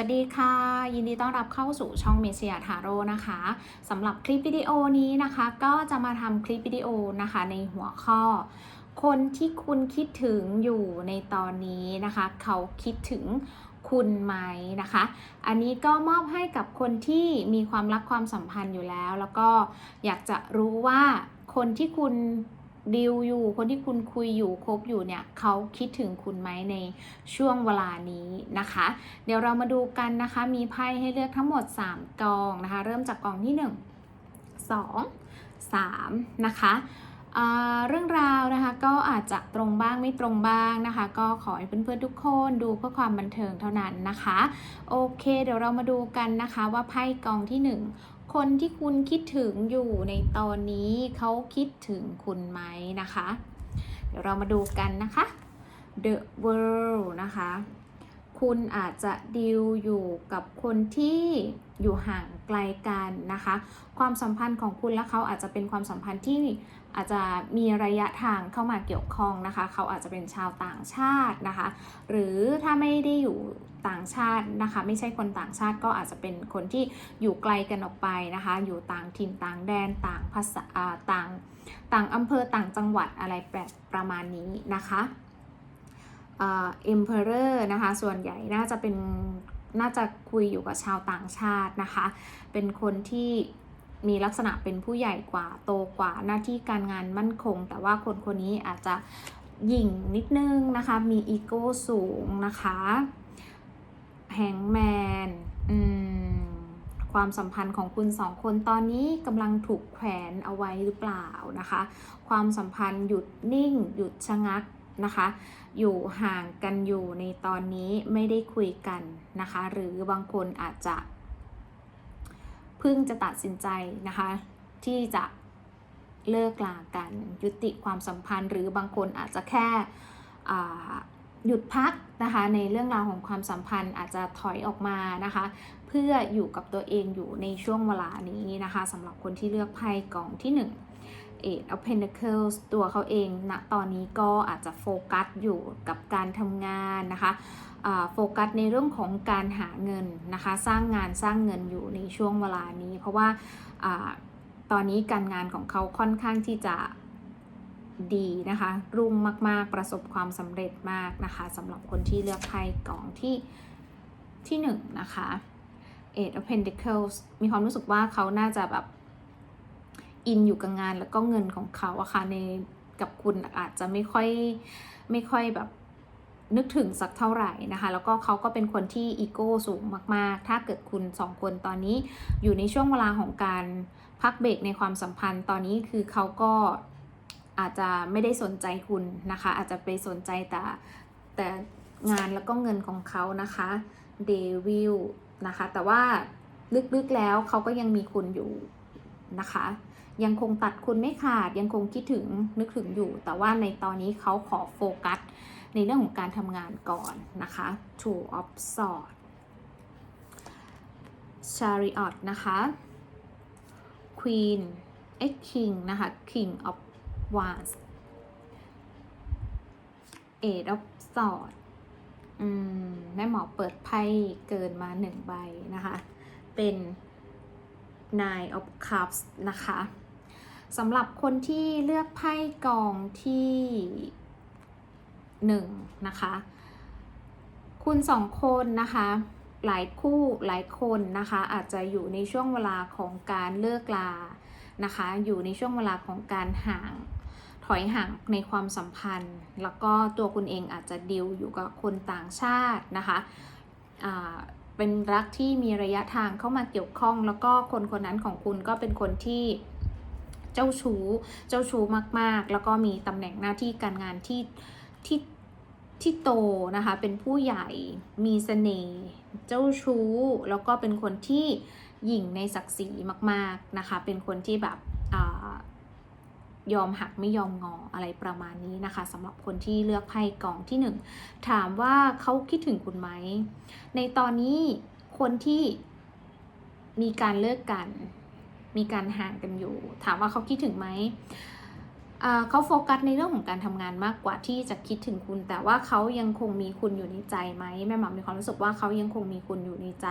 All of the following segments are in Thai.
สวัสดีค่ะ ยินดีต้อนรับเข้าสู่ช่องเมเซียทาโร่นะคะสำหรับคลิปวิดีโอนี้นะคะ ก็จะมาทำคลิปวิดีโอนะคะ ในหัวข้อ คนที่คุณคิดถึงอยู่ในตอนนี้นะคะ เขาคิดถึงคุณไหมนะคะ อันนี้ก็มอบให้กับคนที่มีความรักความสัมพันธ์อยู่แล้ว แล้วก็อยากจะรู้ว่าคนที่คุณ ดิวอยู่ คนที่คุณคุยอยู่คบอยู่เนี่ยเขาคิดถึงคุณไหมในช่วงเวลานี้นะคะ เดี๋ยวเรามาดูกันนะคะ มีไพ่ให้เลือกทั้งหมด 3กองนะคะ เริ่มจากกองที่ 1 2 3 นะคะเรื่องราวนะคะก็อาจจะตรงบ้างไม่ตรงบ้างนะคะ ก็ขอให้เพื่อนๆทุกคนดูเพื่อความบันเทิงเท่านั้นนะคะ โอเค เดี๋ยวเรามาดูกันนะคะว่าไพ่กองที่ 1 คนที่คุณคิดถึงอยู่ในตอนนี้เขาคิดถึงคุณไหมนะคะ เดี๋ยวเรามาดูกันนะคะ The World นะคะ คุณอาจจะดีลอยู่กับคนที่อยู่ห่างไกลกันนะคะ ความสัมพันธ์ของคุณและเขาอาจจะเป็นความสัมพันธ์ที่อาจจะมีระยะทางเข้ามาเกี่ยวข้องนะคะ เขาอาจจะเป็นชาวต่างชาตินะคะ หรือถ้าไม่ได้อยู่ ต่างชาตินะคะ ไม่ใช่คนต่างชาติก็อาจจะเป็นคนที่อยู่ไกลกันออกไปนะคะ อยู่ต่างถิ่นต่างแดนต่างภาษาอ่าต่างต่างอำเภอต่างจังหวัดอะไรแบบประมาณนี้นะคะเอ่อ emperor นะคะ ส่วนใหญ่น่าจะเป็นน่าจะคุยอยู่กับชาวต่างชาตินะคะ เป็นคนที่มีลักษณะเป็นผู้ใหญ่กว่าโตกว่าหน้าที่การงานมั่นคง แต่ว่าคนคนนี้อาจจะหยิ่งนิดนึงนะคะ มีอีโก้สูงนะคะ แฮงแมนความสัมพันธ์ของคุณสองคนตอนนี้กำลังถูกแขวนเอาไว้หรือเปล่านะคะ ความสัมพันธ์หยุดนิ่ง หยุดชะงักนะคะ อยู่ห่างกันอยู่ในตอนนี้ไม่ได้คุยกันนะคะ หรือบางคนอาจจะเพิ่งจะตัดสินใจนะคะ ที่จะเลิกลากันยุติความสัมพันธ์ หรือบางคนอาจจะแค่ หยุดพักนะคะในเรื่องราวของความสัมพันธ์อาจจะถอยออกมานะคะ เพื่ออยู่กับตัวเองอยู่ในช่วงเวลานี้นะคะสำหรับคนที่เลือกไพ่กองที่ 1 Eight of Pentacles ตัวเขาเองณตอนนี้ก็อาจจะโฟกัสอยู่กับการทำงานนะคะโฟกัสในเรื่องของการหาเงินนะคะ สร้างงานสร้างเงินอยู่ในช่วงเวลานี้ เพราะว่าอาตอนนี้การงานของเขาค่อนข้างที่จะ ดีนะคะ รุ่งมาก ๆ ประสบความสำเร็จมากนะคะสำหรับคนที่เลือกไพ่กองที่ที่หนึ่งนะคะ Eight of Pentacles มีความรู้สึกว่าเขาน่าจะแบบอินอยู่กับงานแล้วก็เงินของเขาอะค่ะในกับคุณอาจจะไม่ค่อยไม่ค่อยแบบนึกถึงสักเท่าไหร่นะคะ แล้วก็เขาก็เป็นคนที่อีโก้สูงมาก ๆ ถ้าเกิดคุณสองคนตอนนี้อยู่ในช่วงเวลาของการพักเบรกในความสัมพันธ์ ตอนนี้คือเขาก็ อาจจะไม่ได้สนใจคุณนะคะ อาจจะไปสนใจแต่แต่งานแล้วก็เงินของเขานะคะเดวิลนะคะ แต่ว่าลึกๆแล้วเขาก็ยังมีคุณอยู่นะคะ ยังคงตัดคุณไม่ขาดยังคงคิดถึงนึกถึงอยู่ แต่ว่าในตอนนี้เขาขอโฟกัส ในเรื่องของการทำงานก่อนนะคะ Two of Swords Chariot นะคะ Queen X King นะคะ King of Wands Eight of Swords อืมแม่หมอเปิดไพ่เกินมาหนึ่งใบนะคะ เป็น Nine of Cups นะคะสำหรับคนที่เลือกไพ่กองที่หนึ่งนะคะ คุณสองคนนะคะ หลายคู่หลายคนนะคะ อาจจะอยู่ในช่วงเวลาของการเลิกลานะคะ อยู่ในช่วงเวลาของการห่าง ถอยห่างในความสัมพันธ์ แล้วก็ตัวคุณเองอาจจะดิวอยู่กับคนต่างชาตินะคะเป็นรักที่มีระยะทางเข้ามาเกี่ยวข้อง แล้วก็คนคนนั้นของคุณก็เป็นคนที่เจ้าชู้เจ้าชู้มากๆ แล้วก็มีตำแหน่งหน้าที่การงานที่ที่ที่โตนะคะ เป็นผู้ใหญ่มีเสน่ห์เจ้าชู้ แล้วก็เป็นคนที่หยิ่งในศักดิ์ศรีมาก ๆนะคะ เป็นคนที่แบบ ยอมหักไม่ยอมงออะไรประมาณนี้นะคะสำหรับคนที่เลือกไพ่กองที่หนึ่งถามว่าเขาคิดถึงคุณไหม ในตอนนี้คนที่มีการเลิกกัน มีการห่างกันอยู่ ถามว่าเขาคิดถึงไหม เขาโฟกัสในเรื่องของการทำงานมากกว่าที่จะคิดถึงคุณ แต่ว่าเขายังคงมีคุณอยู่ในใจไหมแม่หมามีความรู้สึกว่าเขายังคงมีคุณอยู่ในใจ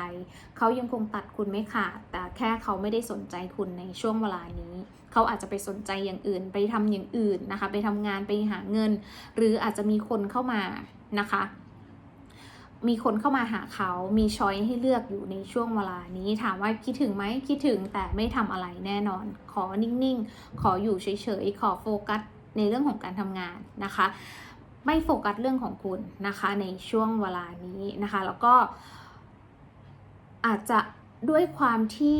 เขายังคงตัดคุณไม่ขาดแต่แค่เขาไม่ได้สนใจคุณในช่วงเวลานี้ เขาอาจจะไปสนใจอย่างอื่น ไปทำอย่างอื่นนะคะ ไปทำงานไปหาเงิน หรืออาจจะมีคนเข้ามานะคะ มีคนเข้ามาหาเขา มีช้อยให้เลือกอยู่ในช่วงเวลานี้ถามว่าคิดถึงไหมคิดถึงแต่ไม่ทำอะไรแน่นอน ขอนิ่งๆ ขออยู่เฉยๆ ขอโฟกัสในเรื่องของการทำงานนะคะ ไม่โฟกัสเรื่องของคุณนะคะในช่วงเวลานี้นะคะ แล้วก็อาจจะด้วยความที่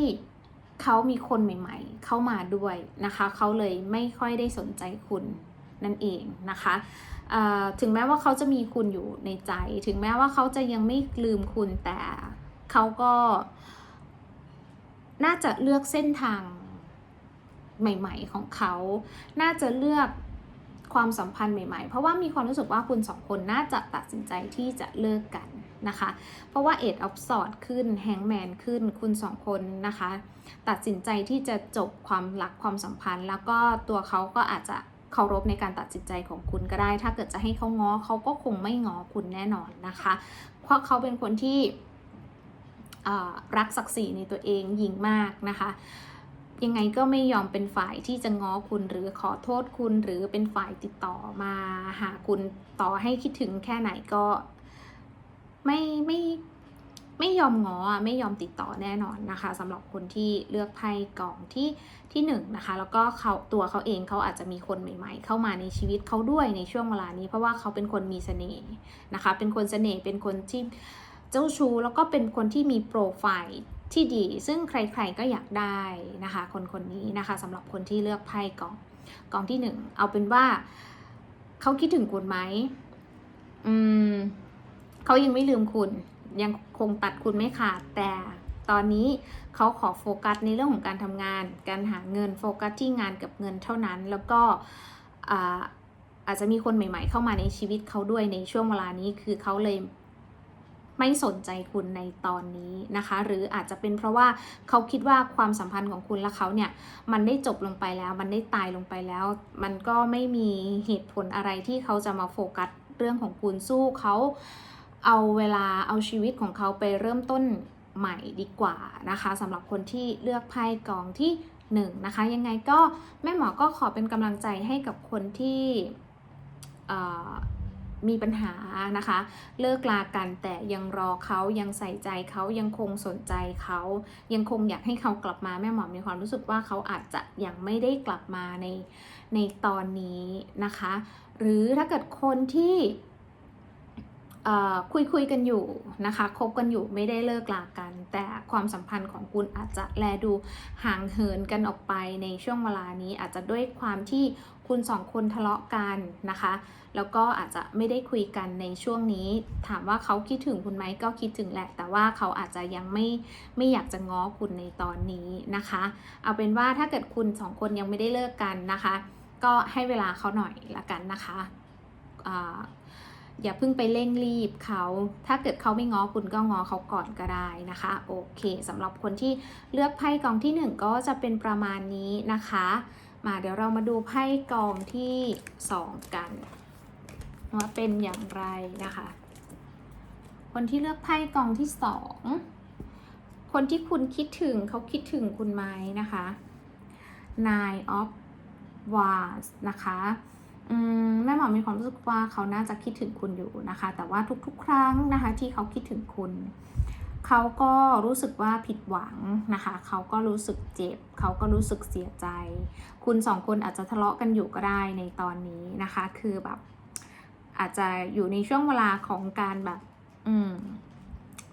เขามีคนใหม่ ๆ เข้ามาด้วยนะคะ เขาเลยไม่ค่อยได้สนใจคุณนั่นเองนะคะ ถึงแม้ว่าเขาจะมีคุณอยู่ในใจ ถึงแม้ว่าเขาจะยังไม่ลืมคุณแต่เขาก็ น่าจะเลือกเส้นทางใหม่ ๆ ของเขา น่าจะเลือกความสัมพันธ์ใหม่ ๆ เพราะว่ามีความรู้สึกว่าคุณสองคนน่าจะตัดสินใจที่จะเลิกกันนะคะ เพราะว่าเอ็ดออฟสอดขึ้นแฮงแมนขึ้นคุณสองคนนะคะ ตัดสินใจที่จะจบความรักความสัมพันธ์ แล้วก็ตัวเขาก็อาจจะ เคารพในการตัดสินใจของคุณก็ได้ ถ้าเกิดจะให้เขาง้อเขาก็คงไม่ง้อคุณแน่นอนนะคะ เพราะเขาเป็นคนที่รักศักดิ์ศรีในตัวเองยิ่งมากนะคะยังไงก็ไม่ยอมเป็นฝ่ายที่จะง้อคุณหรือขอโทษคุณหรือเป็นฝ่ายติดต่อมาหาคุณต่อให้คิดถึงแค่ไหนก็ไม่ไม่ ไม่ยอมง้อไม่ยอมติดต่อแน่นอนนะคะสำหรับคนที่เลือกไพ่กล่องที่ที่หนึ่งนะคะ แล้วก็เขาตัวเขาเองเขาอาจจะมีคนใหม่ ๆ เข้ามาในชีวิตเขาด้วยในช่วงเวลานี้ เพราะว่าเขาเป็นคนมีเสน่ห์นะคะ เป็นคนเสน่ห์เป็นคนที่เจ้าชู้แล้วก็เป็นคนที่มีโปรไฟล์ที่ดี ซึ่งใครๆก็อยากได้นะคะ คนคนนี้นะคะสำหรับคนที่เลือกไพ่กล่องกล่องที่หนึ่งเอาเป็นว่าเขาคิดถึงคุณไหมอืมเขายังไม่ลืมคุณ ยังคงตัดคุณไม่ขาดแต่ตอนนี้เขาขอโฟกัสในเรื่องของการทำงาน การหาเงินโฟกัสที่งานกับเงินเท่านั้น แล้วก็อาอาจจะมีคนใหม่ ๆ เข้ามาในชีวิตเขาด้วยในช่วงเวลานี้คือเขาเลยไม่สนใจคุณในตอนนี้นะคะ หรืออาจจะเป็นเพราะว่าเขาคิดว่าความสัมพันธ์ของคุณและเขาเนี่ย มันได้จบลงไปแล้ว มันได้ตายลงไปแล้ว มันก็ไม่มีเหตุผลอะไรที่เขาจะมาโฟกัสเรื่องของคุณสู้เขา เอาเวลาเอาชีวิตของเขาไปเริ่มต้นใหม่ดีกว่านะคะสำหรับคนที่เลือกไพ่กองที่หนึ่งนะคะ ยังไงก็แม่หมอก็ขอเป็นกำลังใจให้กับคนที่มีปัญหานะคะ เลิกลากันแต่ยังรอเขายังใส่ใจเขายังคงสนใจเขายังคงอยากให้เขากลับมาแม่หมอมีความรู้สึกว่าเขาอาจจะยังไม่ได้กลับมาในในตอนนี้นะคะ หรือถ้าเกิดคนที่ คุยคุยกันอยู่นะคะคบกันอยู่ไม่ได้เลิกลากัน แต่ความสัมพันธ์ของคุณอาจจะแลดูห่างเหินกันออกไปในช่วงเวลานี้อาจจะด้วยความที่คุณสองคนทะเลาะกันนะคะ แล้วก็อาจจะไม่ได้คุยกันในช่วงนี้ ถามว่าเขาคิดถึงคุณไหมก็คิดถึงแหละ แต่ว่าเขาอาจจะยังไม่ไม่อยากจะง้อคุณในตอนนี้นะคะ เอาเป็นว่าถ้าเกิดคุณสองคนยังไม่ได้เลิกกันนะคะ ก็ให้เวลาเขาหน่อยละกันนะคะ อย่าเพิ่งไปเร่งรีบเขา ถ้าเกิดเขาไม่ง้อคุณก็ง้อเขาก่อนก็ได้นะคะ โอเคสำหรับคนที่เลือกไพ่กองที่หนึ่งก็จะเป็นประมาณนี้นะคะ มาเดี๋ยวเรามาดูไพ่กองที่สองกันว่าเป็นอย่างไรนะคะ คนที่เลือกไพ่กองที่สองคนที่คุณคิดถึงเขาคิดถึงคุณไหมนะคะ Nine of Wands นะคะ แม่หมอมีความรู้สึกว่าเขาน่าจะคิดถึงคุณอยู่นะคะ แต่ว่าทุกๆ ครั้งนะคะที่เขาคิดถึงคุณ เขาก็รู้สึกว่าผิดหวังนะคะ เขาก็รู้สึกเจ็บ เขาก็รู้สึกเสียใจ คุณสองคนอาจจะทะเลาะกันอยู่ก็ได้ในตอนนี้นะคะ คือแบบอาจจะอยู่ในช่วงเวลาของการแบบ อืม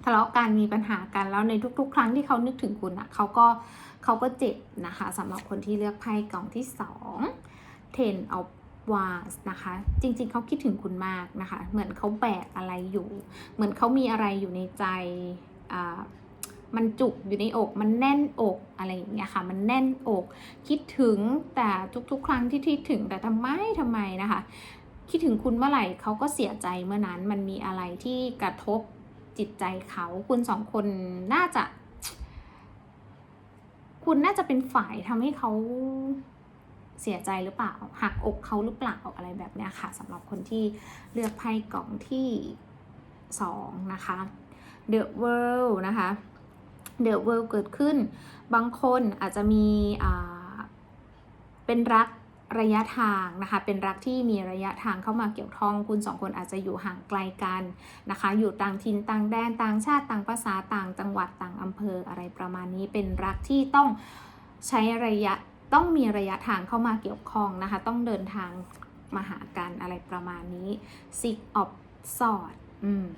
ทะเลาะกันมีปัญหากันแล้วในทุก ๆ ครั้งที่เขานึกถึงคุณอะเขาก็เขาก็เจ็บนะคะสำหรับคนที่เลือกไพ่กล่องที่สอง Ten of Wands นะคะ จริงๆเขาคิดถึงคุณมากนะคะ เหมือนเขาแบกอะไรอยู่ เหมือนเขามีอะไรอยู่ในใจมันจุกอยู่ในอก มันแน่นอกอะไรอย่างเงี้ยค่ะ มันแน่นอก คิดถึงแต่ทุกๆ ครั้งที่คิดถึงแต่ทำไมทำไมนะคะ คิดถึงคุณเมื่อไหร่เขาก็เสียใจเมื่อนั้น มันมีอะไรที่กระทบจิตใจเขา คุณสองคนน่าจะ คุณน่าจะเป็นฝ่ายทำให้เขา เสียใจหรือเปล่าหักอกเขาหรือเปล่าอะไรแบบเนี้ยค่ะสำหรับคนที่เลือกไพ่กล่องที่2นะคะ The World นะคะ The World เกิดขึ้น บางคนอาจจะมีเป็นรักระยะทางนะคะเป็นรักที่มีระยะทางเข้ามาเกี่ยวข้องคุณสองคนอาจจะอยู่ห่างไกลกันนะคะ อยู่ต่างถิ่นต่างแดนต่างชาติต่างภาษาต่างจังหวัดต่างอำเภออะไรประมาณนี้เป็นรักที่ต้องใช้ระยะ ต้องมีระยะทางเข้ามาเกี่ยวข้องนะคะ ต้องเดินทางมาหากันอะไรประมาณนี้ Six of sword อืม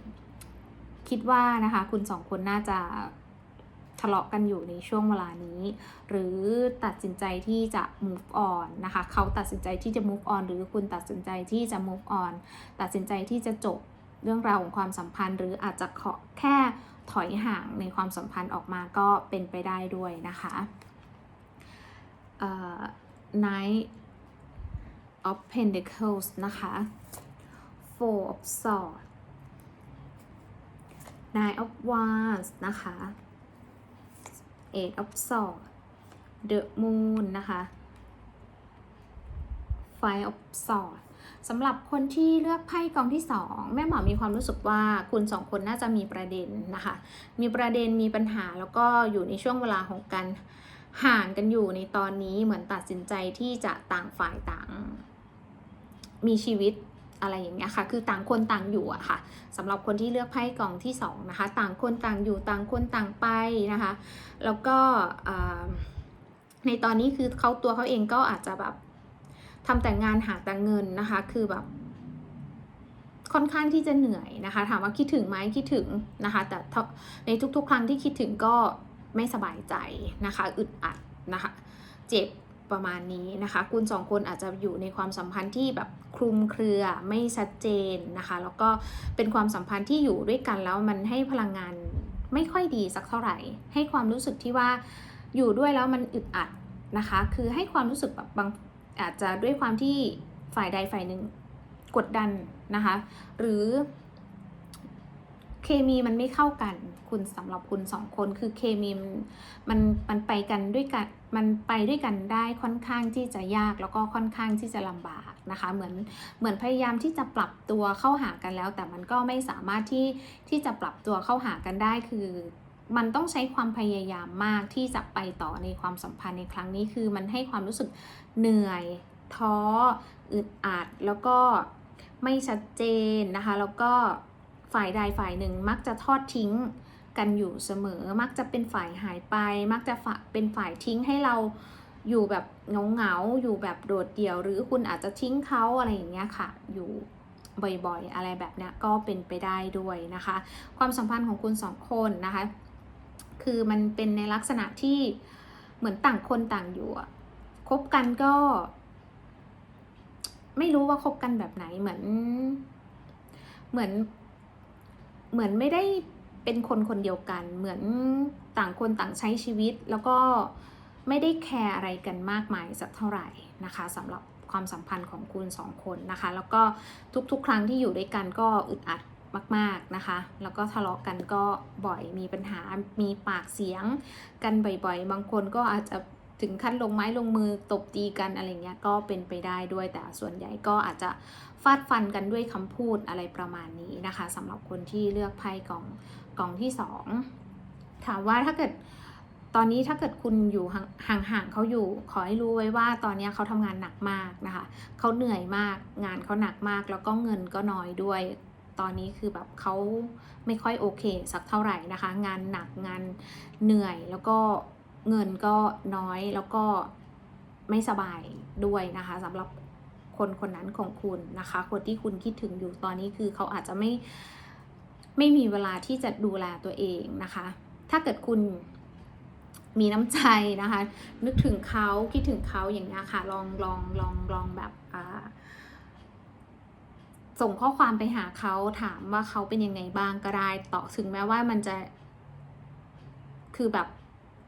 คิดว่านะคะ คุณสองคนน่าจะทะเลาะกันอยู่ในช่วงเวลานี้ หรือตัดสินใจที่จะ move on นะคะ เขาตัดสินใจที่จะ move on หรือคุณตัดสินใจที่จะ move on ตัดสินใจที่จะจบเรื่องราวของความสัมพันธ์ หรืออาจจะขอแค่ถอยห่างในความสัมพันธ์ออกมาก็เป็นไปได้ด้วยนะคะ Knight of Pentacles นะคะ Four of Swords Nine of Wands นะคะ Eight of Swords The Moon นะคะ Five of Swords สำหรับคนที่เลือกไพ่กองที่ 2 แม่หมอมีความรู้สึกว่าคุณสองคนน่าจะมีประเด็นนะคะ มีประเด็นมีปัญหาแล้วก็อยู่ในช่วงเวลาของการ ห่างกันอยู่ในตอนนี้เหมือนตัดสินใจที่จะต่างฝ่ายต่าง มีชีวิตอะไรอย่างเงี้ยค่ะ คือต่างคนต่างอยู่อะค่ะสำหรับคนที่เลือกไพ่กล่องที่2นะคะ ต่างคนต่างอยู่ต่างคนต่างไปนะคะ แล้วก็ในตอนนี้คือเขาตัวเขาเองก็อาจจะแบบทำแต่งานหาแต่เงินนะคะ คือแบบค่อนข้างที่จะเหนื่อยนะคะ ถามว่าคิดถึงไหมคิดถึงนะคะ แต่ในทุกๆ ครั้งที่คิดถึงก็ ไม่สบายใจนะคะ อึดอัดนะคะ เจ็บประมาณนี้นะคะ คุณสองคนอาจจะอยู่ในความสัมพันธ์ที่แบบคลุมเครือไม่ชัดเจนนะคะ แล้วก็เป็นความสัมพันธ์ที่อยู่ด้วยกันแล้วมันให้พลังงานไม่ค่อยดีสักเท่าไหร่ ให้ความรู้สึกที่ว่าอยู่ด้วยแล้วมันอึดอัดนะคะ คือให้ความรู้สึกแบบบางอาจจะด้วยความที่ฝ่ายใดฝ่ายหนึ่งกดดันนะคะ หรือ เคมีมันไม่เข้ากัน คุณสำหรับคุณสองคนคือเคมีมันมันไปกันด้วยกันมันไปด้วยกันได้ค่อนข้างที่จะยากแล้วก็ค่อนข้างที่จะลำบากนะคะ เหมือนเหมือนพยายามที่จะปรับตัวเข้าหากันแล้ว แต่มันก็ไม่สามารถที่ที่จะปรับตัวเข้าหากันได้คือมันต้องใช้ความพยายามมากที่จะไปต่อในความสัมพันธ์ในครั้งนี้คือมันให้ความรู้สึกเหนื่อยท้ออึดอัดแล้วก็ไม่ชัดเจนนะคะ แล้วก็ ฝ่ายใดฝ่ายหนึ่งมักจะทอดทิ้งกันอยู่เสมอ มักจะเป็นฝ่ายหายไป มักจะเป็นฝ่ายทิ้งให้เราอยู่แบบเงาเงาๆอยู่แบบโดดเดี่ยว หรือคุณอาจจะทิ้งเขาอะไรอย่างเงี้ยค่ะ อยู่บ่อยๆ อะไรแบบเนี้ยก็เป็นไปได้ด้วยนะคะ ความสัมพันธ์ของคุณสองคนนะคะ คือมันเป็นในลักษณะที่เหมือนต่างคนต่างอยู่คบกันก็ ไม่รู้ว่าคบกันแบบไหนเหมือน เหมือน เหมือนไม่ได้เป็นคนคนเดียวกัน เหมือนต่างคนต่างใช้ชีวิต แล้วก็ไม่ได้แคร์อะไรกันมากมายสักเท่าไหร่นะคะสำหรับความสัมพันธ์ของคุณสองคนนะคะ แล้วก็ทุกๆ ครั้งที่อยู่ด้วยกันก็อึดอัดมากๆนะคะ แล้วก็ทะเลาะกันก็บ่อยมีปัญหามีปากเสียงกันบ่อยๆ บางคนก็อาจจะ ถึงขั้นลงไม้ลงมือตบตีกันอะไรเงี้ยก็เป็นไปได้ด้วยแต่ส่วนใหญ่ก็อาจจะฟาดฟันกันด้วยคำพูดอะไรประมาณนี้นะคะสำหรับคนที่เลือกไพ่กล่องกล่องที่สองถามว่าถ้าเกิดตอนนี้ถ้าเกิดคุณอยู่ห่างห่างๆเขาอยู่ ขอให้รู้ไว้ว่าตอนนี้เขาทำงานหนักมากนะคะเขาเหนื่อยมากงานเขาหนักมาก แล้วก็เงินก็น้อยด้วย ตอนนี้คือแบบเขาไม่ค่อยโอเค สักเท่าไหร่นะคะ งานหนักงานเหนื่อยแล้วก็ เงินก็น้อยแล้วก็ไม่สบายด้วยนะคะสำหรับคนคนนั้นของคุณนะคะ คนที่คุณคิดถึงอยู่ตอนนี้คือเขาอาจจะไม่ไม่มีเวลาที่จะดูแลตัวเองนะคะ ถ้าเกิดคุณมีน้ำใจนะคะ นึกถึงเขาคิดถึงเขาอย่างนี้ค่ะ ลองลองลองลองแบบส่งข้อความไปหาเขาถามว่าเขาเป็นยังไงบ้างก็ได้ต่อถึงแม้ว่ามันจะคือแบบ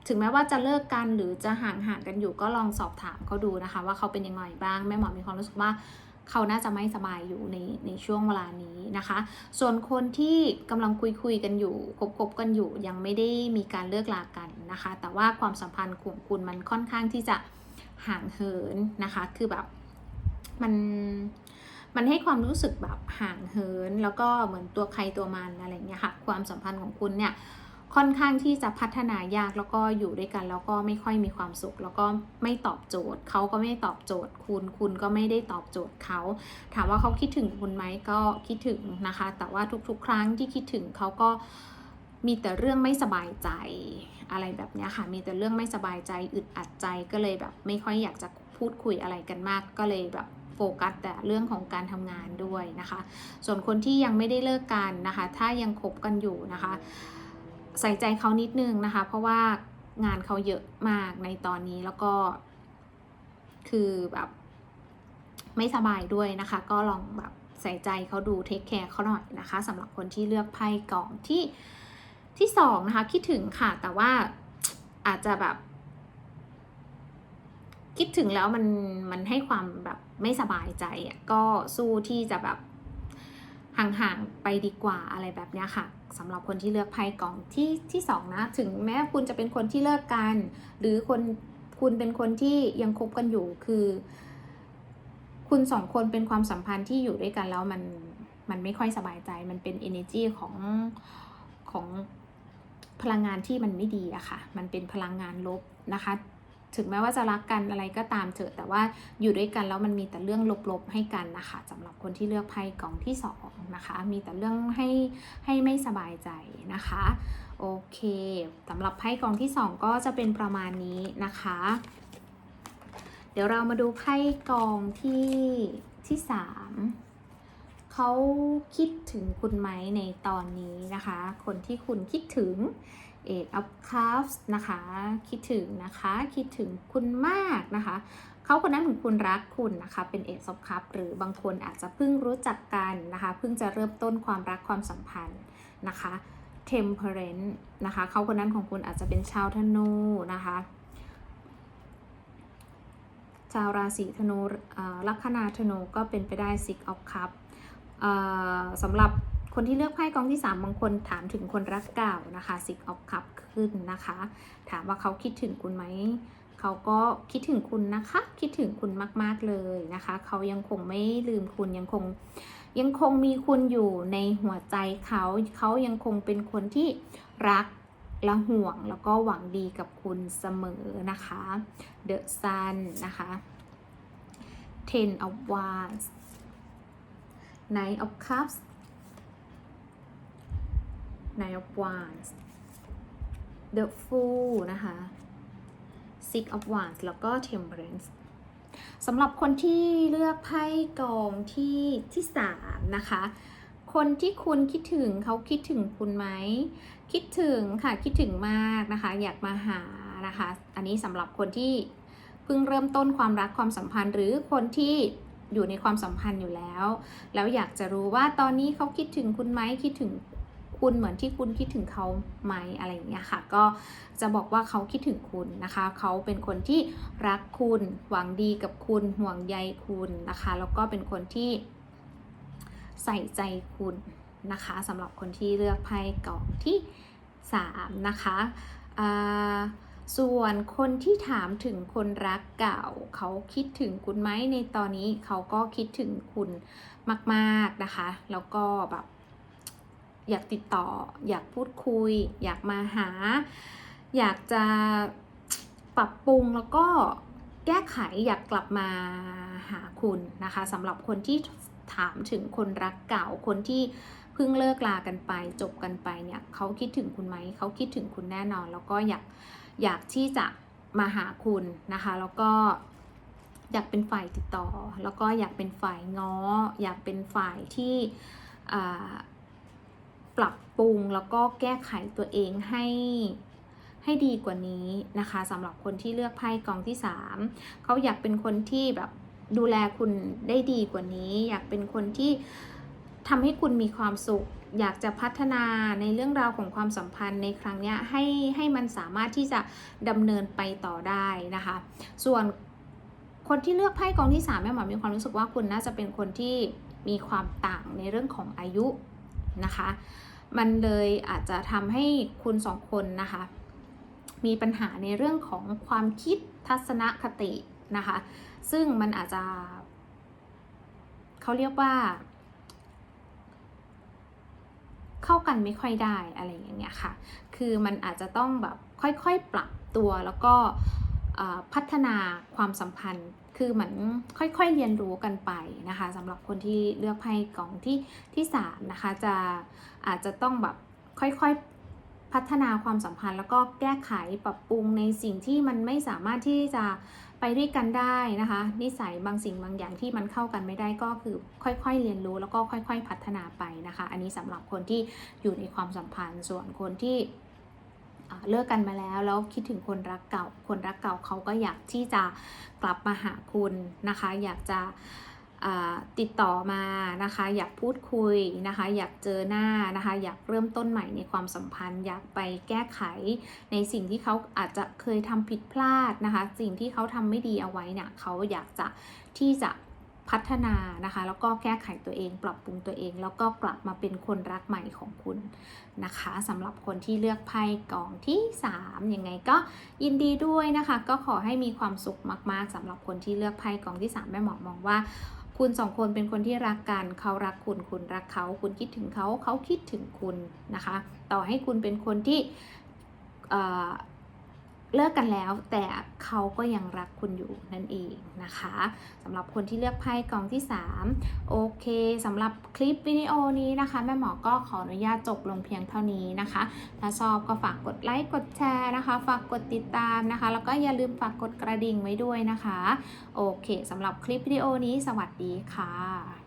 ถึงแม้ว่าจะเลิกกันหรือจะห่างห่างกันอยู่ก็ลองสอบถามเขาดูนะคะ ว่าเขาเป็นยังไงบ้างแม่หมอมีความรู้สึกว่าเขาน่าจะไม่สบายอยู่ในในช่วงเวลานี้นะคะ ส่วนคนที่กำลังคุยคุยกันอยู่คบคบกันอยู่ยังไม่ได้มีการเลิกลากันนะคะ แต่ว่าความสัมพันธ์ของคุณมันค่อนข้างที่จะห่างเหินนะคะ คือแบบมันมันให้ความรู้สึกแบบห่างเหิน แล้วก็เหมือนตัวใครตัวมันอะไรเงี้ยค่ะ ความสัมพันธ์ของคุณเนี่ย ค่อนข้างที่จะพัฒนายากแล้วก็อยู่ด้วยกัน แล้วก็ไม่ค่อยมีความสุข แล้วก็ไม่ตอบโจทย์เขาก็ไม่ตอบโจทย์ คุณคุณก็ไม่ได้ตอบโจทย์เขาถามว่าเขาคิดถึงคุณไหมก็คิดถึงนะคะ แต่ว่าทุกๆ ครั้งที่คิดถึงเขาก็มีแต่เรื่องไม่สบายใจอะไรแบบนี้ค่ะ มีแต่เรื่องไม่สบายใจอึดอัดใจก็เลยแบบไม่ค่อยอยากจะพูดคุยอะไรกันมาก ก็เลยแบบโฟกัสแต่เรื่องของการทำงานด้วยนะคะ ส่วนคนที่ยังไม่ได้เลิกกันนะคะ ถ้ายังคบกันอยู่นะคะ ใส่ใจเขานิดนึงนะคะ เพราะว่างานเขาเยอะมากในตอนนี้แล้วก็ คือแบบไม่สบายด้วยนะคะ ก็ลองแบบใส่ใจเขาดูเทคแคร์เขาหน่อยนะคะสำหรับคนที่เลือกไพ่กล่องที่ที่สองนะคะ คิดถึงค่ะ แต่ว่าอาจจะแบบ คิดถึงแล้วมันมันให้ความแบบไม่สบายใจอะก็สู้ที่จะแบบ ห่างๆไปดีกว่าอะไรแบบนี้ค่ะสำหรับคนที่เลือกไพ่กล่องที่ที่สองนะ ถึงแม้คุณจะเป็นคนที่เลิกกัน หรือคนคุณเป็นคนที่ยังคบกันอยู่คือ คุณสองคนเป็นความสัมพันธ์ที่อยู่ด้วยกันแล้วมันมันไม่ค่อยสบายใจ มันเป็น energy ของของพลังงานที่มันไม่ดีอะค่ะ มันเป็นพลังงานลบนะคะ ถึงแม้ว่าจะรักกันอะไรก็ตามเถอะ แต่ว่าอยู่ด้วยกันแล้วมันมีแต่เรื่องลบๆให้กันนะคะสำหรับคนที่เลือกไพ่กล่องที่สองนะคะ มีแต่เรื่องให้ให้ไม่สบายใจนะคะ โอเคสำหรับไพ่กล่องที่สองก็จะเป็นประมาณนี้นะคะ เดี๋ยวเรามาดูไพ่กองที่ที่สามเขาคิดถึงคุณไหมในตอนนี้นะคะ คนที่คุณคิดถึง Eight of Cups นะคะ คิดถึงนะคะ คิดถึงคุณมากนะคะ เขาคนนั้นของคุณรักคุณนะคะ เป็น Eight of Cups หรือบางคนอาจจะเพิ่งรู้จักกันนะคะ เพิ่งจะเริ่มต้นความรักความสัมพันธ์นะคะ Temperance นะคะ เขาคนนั้นของคุณอาจจะเป็นชาวธนูนะคะชาวราศีธนูลัคนาธนูก็เป็นไปได้ Six of Cup เอ่อสำหรับ คนที่เลือกไพ่กองที่ 3 บางคนถามถึงคนรักเก่านะคะ Six of Cup ขึ้นนะคะ ถามว่าเขาคิดถึงคุณไหม เขาก็คิดถึงคุณนะคะ คิดถึงคุณมาก ๆ เลยนะคะ เขายังคงไม่ลืมคุณยังคงยังคงมีคุณอยู่ในหัวใจเขา เขายังคงเป็นคนที่รักและห่วงแล้วก็หวังดีกับคุณเสมอนะคะ The Sun นะคะ Ten of Wands Nine of Cups Nine of Wands The Fool นะคะ Six of Wands แล้วก็ Temperance สำหรับคนที่เลือกไพ่กองที่ที่สามนะคะ คนที่คุณคิดถึงเขาคิดถึงคุณไหม คิดถึงค่ะ คิดถึงมากนะคะ อยากมาหานะคะ อันนี้สำหรับคนที่เพิ่งเริ่มต้นความรักความสัมพันธ์ หรือคนที่อยู่ในความสัมพันธ์อยู่แล้ว แล้วอยากจะรู้ว่าตอนนี้เขาคิดถึงคุณไหมคิดถึง คุณเหมือนที่คุณคิดถึงเขาไหมอะไรอย่างเงี้ยค่ะ ก็จะบอกว่าเขาคิดถึงคุณนะคะ เขาเป็นคนที่รักคุณ หวังดีกับคุณ ห่วงใยคุณนะคะ แล้วก็เป็นคนที่ใส่ใจคุณนะคะสำหรับคนที่เลือกไพ่กล่องที่ 3 นะคะส่วนคนที่ถามถึงคนรักเก่า เขาคิดถึงคุณไหมในตอนนี้เขาก็คิดถึงคุณมาก ๆนะคะ แล้วก็แบบ อยากติดต่อ อยากพูดคุย อยากมาหา อยากจะปรับปรุงแล้วก็แก้ไขอยากกลับมาหาคุณนะคะสำหรับคนที่ถามถึงคนรักเก่าคนที่เพิ่งเลิกลากันไป จบกันไปเนี่ยเขาคิดถึงคุณไหมเขาคิดถึงคุณแน่นอน แล้วก็อยากอยากที่จะมาหาคุณนะคะ แล้วก็อยากเป็นฝ่ายติดต่อ แล้วก็อยากเป็นฝ่ายง้อ อยากเป็นฝ่ายที่ ปรับปรุงแล้วก็แก้ไขตัวเองให้ให้ดีกว่านี้นะคะสำหรับคนที่เลือกไพ่กองที่ 3เขาอยากเป็นคนที่แบบดูแลคุณได้ดีกว่านี้ อยากเป็นคนที่ทำให้คุณมีความสุข อยากจะพัฒนาในเรื่องราวของความสัมพันธ์ในครั้งนี้ให้ให้มันสามารถที่จะดำเนินไปต่อได้นะคะ ส่วนคนที่เลือกไพ่กองที่ 3 แม่หมอมีความรู้สึกว่าคุณน่าจะเป็นคนที่มีความต่างในเรื่องของอายุ นะคะ มันเลยอาจจะทำให้คุณสองคนนะคะ มีปัญหาในเรื่องของความคิดทัศนคตินะคะ ซึ่งมันอาจจะเขาเรียกว่า เข้ากันไม่ค่อยได้อะไรอย่างเงี้ยค่ะ คือมันอาจจะต้องแบบค่อยๆปรับตัวแล้วก็พัฒนาความสัมพันธ์ คือเหมือนค่อยๆเรียนรู้กันไปนะคะสำหรับคนที่เลือกไพ่กล่องที่ที่สามนะคะจะอาจจะต้องแบบค่อยๆพัฒนาความสัมพันธ์แล้วก็แก้ไขปรับปรุงในสิ่งที่มันไม่สามารถที่จะไปด้วยกันได้นะคะ นิสัยบางสิ่งบางอย่างที่มันเข้ากันไม่ได้ก็คือค่อยๆ เรียนรู้แล้วก็ค่อย ๆ พัฒนาไปนะคะ อันนี้สำหรับคนที่อยู่ในความสัมพันธ์ส่วนคนที่ เลิกกันมาแล้วแล้วคิดถึงคนรักเก่า คนรักเก่าเขาก็อยากที่จะกลับมาหาคุณนะคะ อยากจะติดต่อมานะคะ อยากพูดคุยนะคะ อยากเจอหน้านะคะ อยากเริ่มต้นใหม่ในความสัมพันธ์ อยากไปแก้ไขในสิ่งที่เขาอาจจะเคยทำผิดพลาดนะคะ สิ่งที่เขาทำไม่ดีเอาไว้เนี่ยเขาอยากจะที่จะ พัฒนานะคะ แล้วก็แก้ไขตัวเอง ปรับปรุงตัวเอง แล้วก็กลับมาเป็นคนรักใหม่ของคุณนะคะสำหรับคนที่เลือกไพ่กองที่3ยังไงก็ยินดีด้วยนะคะ ก็ขอให้มีความสุขมาก ๆสำหรับคนที่เลือกไพ่กองที่ 3 แม่หมอมองว่าคุณสองคนเป็นคนที่รักกัน เขารักคุณ คุณรักเขา คุณคิดถึงเขา เขาคิดถึงคุณนะคะ ต่อให้คุณเป็นคนที่ เลิกกันแล้วแต่เขาก็ยังรักคุณอยู่นั่นเองนะคะสำหรับคนที่เลือกไพ่กองที่ 3 โอเคสำหรับคลิปวิดีโอนี้นะคะ แม่หมอก็ขออนุญาตจบลงเพียงเท่านี้นะคะ ถ้าชอบก็ฝากกดไลค์กดแชร์นะคะ ฝากกดติดตามนะคะ แล้วก็อย่าลืมฝากกดกระดิ่งไว้ด้วยนะคะ โอเคสำหรับคลิปวิดีโอนี้สวัสดีค่ะ